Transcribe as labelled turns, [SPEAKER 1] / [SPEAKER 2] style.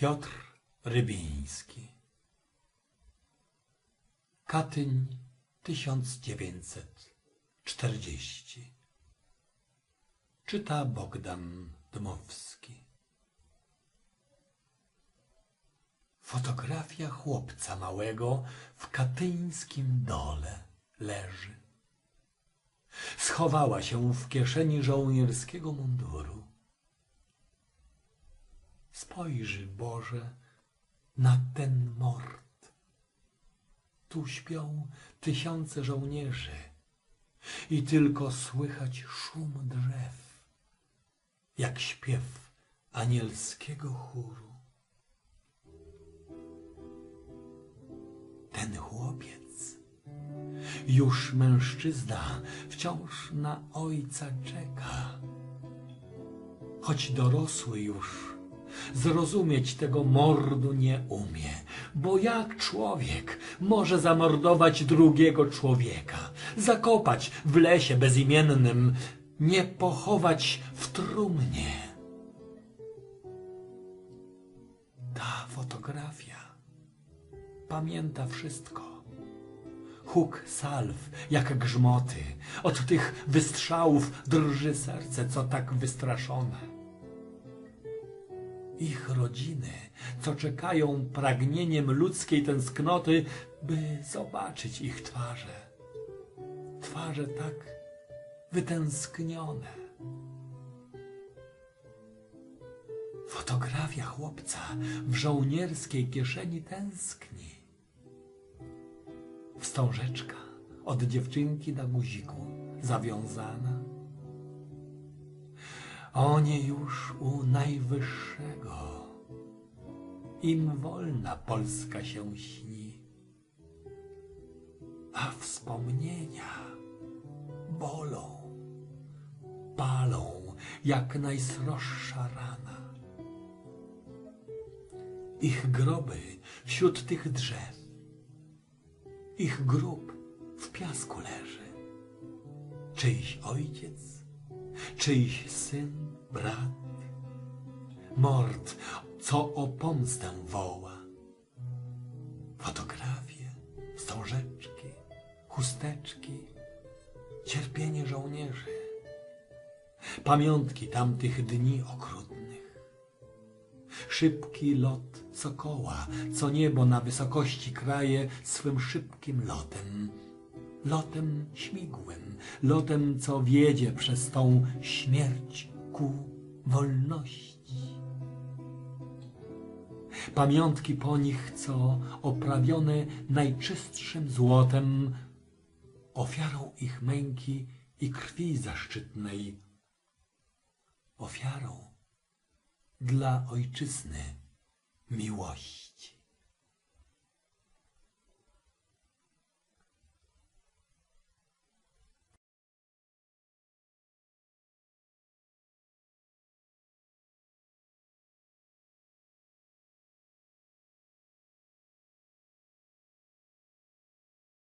[SPEAKER 1] Piotr Rybiński Katyń 1940 Czyta Bogdan Dmowski Fotografia chłopca małego w katyńskim dole leży. Schowała się w kieszeni żołnierskiego munduru. Spojrzy, Boże, na ten mord. Tu śpią tysiące żołnierzy i tylko słychać szum drzew, jak śpiew anielskiego chóru. Ten chłopiec, już mężczyzna, wciąż na ojca czeka. Choć dorosły już, zrozumieć tego mordu nie umie, bo jak człowiek może zamordować drugiego człowieka, zakopać w lesie bezimiennym, nie pochować w trumnie? Ta fotografia pamięta wszystko. Huk salw, jak grzmoty. Od tych wystrzałów drży serce, co tak wystraszone. Ich rodziny, co czekają pragnieniem ludzkiej tęsknoty, by zobaczyć ich twarze. Twarze tak wytęsknione. Fotografia chłopca w żołnierskiej kieszeni tęskni. Wstążeczka od dziewczynki na guziku zawiązana. Oni już u najwyższego. Im wolna Polska się śni. A wspomnienia bolą, palą jak najsroższa rana. Ich groby wśród tych drzew, ich grób w piasku leży. Czyjś ojciec, czyjś syn, brat, mord, co o pomstę woła. Fotografie, wstążeczki, chusteczki, cierpienie żołnierzy, pamiątki tamtych dni okrutnych. Szybki lot sokoła, co niebo na wysokości kraje swym szybkim lotem. Lotem śmigłym, lotem, co wiedzie przez tą śmierć ku wolności. Pamiątki po nich, co oprawione najczystszym złotem, ofiarą ich męki i krwi zaszczytnej, ofiarą dla ojczyzny miłości.